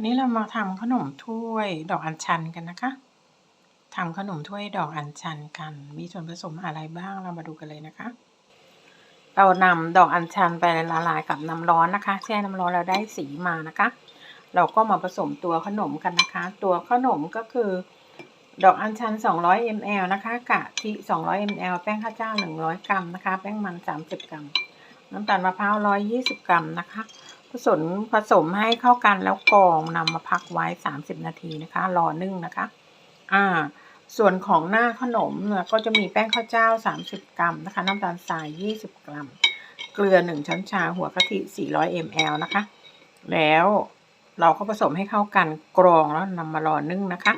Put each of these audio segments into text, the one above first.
วันนี้เรามาทำขนมถ้วยดอกอัญชันกันนะคะทำขนมถ้วยดอกอัญชันกัน มีส่วนผสมอะไรบ้างเรามาดูกันเลยนะคะ เรานำดอกอัญชันไปละลายกับน้ำร้อนนะคะ แช่น้ำร้อนเราได้สีมานะคะ เราก็มาผสมตัวขนมกันนะคะ ตัวขนมก็คือ ดอกอัญชัน 200 ml นะคะกะทิ 200 ml แป้งข้าวเจ้า 100 กรัมนะคะ แป้งมัน 30 กรัม น้ำตาลมะพร้าว 120 กรัมนะคะ ผสมผสมให้เข้ากันแล้วกรองนำมาพักไว้ 30 นาทีนะคะ รอนึ่งนะคะ อ่า ส่วนของหน้าขนมเนี่ยก็จะมีแป้งข้าวเจ้า 30 กรัมนะคะ น้ำตาลทราย 20 กรัม เกลือ 1 ช้อนชา หัวกะทิ 400 ml นะคะ แล้วเราก็ผสมให้เข้ากันกรองแล้วนำมารอนึ่งนะคะ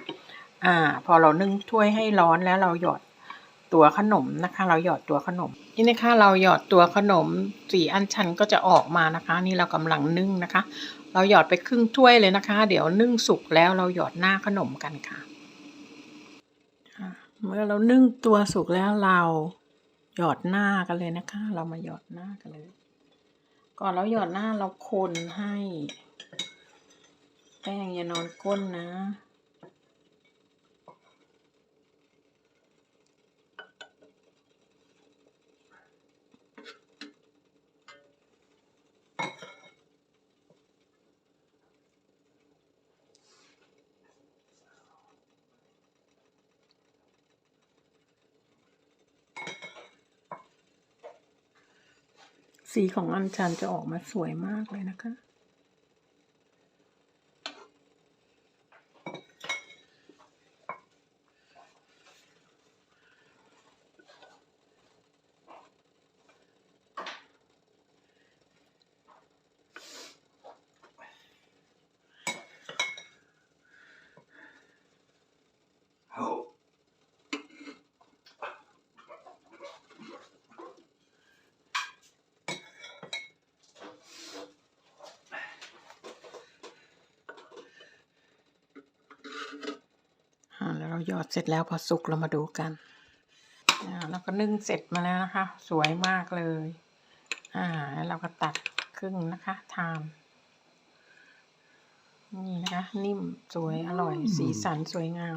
อ่า พอเรานึ่งถ้วยให้ร้อนแล้วเราหยอด ตัวขนมนะคะ เราหยอดตัวขนม นี่นะคะเราหยอดตัวขนมสีอันชันก็จะออกมานะคะ นี่เรากำลังนึ่งนะคะ เราหยอดไปครึ่งถ้วยเลยนะคะ เดี๋ยวนึ่งสุกแล้วเราหยอดหน้าขนมกันค่ะเมื่อเรานึ่งตัวสุกแล้วเราหยอดหน้ากันเลยนะคะ เรามาหยอดหน้ากันเลย ก่อนเราหยอดหน้าเราคนให้แป้งอย่านอนก้นนะ สีของอัญชันจะออกมาสวยมากเลยนะคะ แล้วเราหยอดเสร็จแล้วพอสุกเรามาดูกันอ่าแล้วก็นึ่งเสร็จมาแล้วนะคะ สวยมากเลย อ่าแล้วเราก็ตัดครึ่งนะคะทานนี่นะคะ นิ่มสวยอร่อย สีสันสวยงาม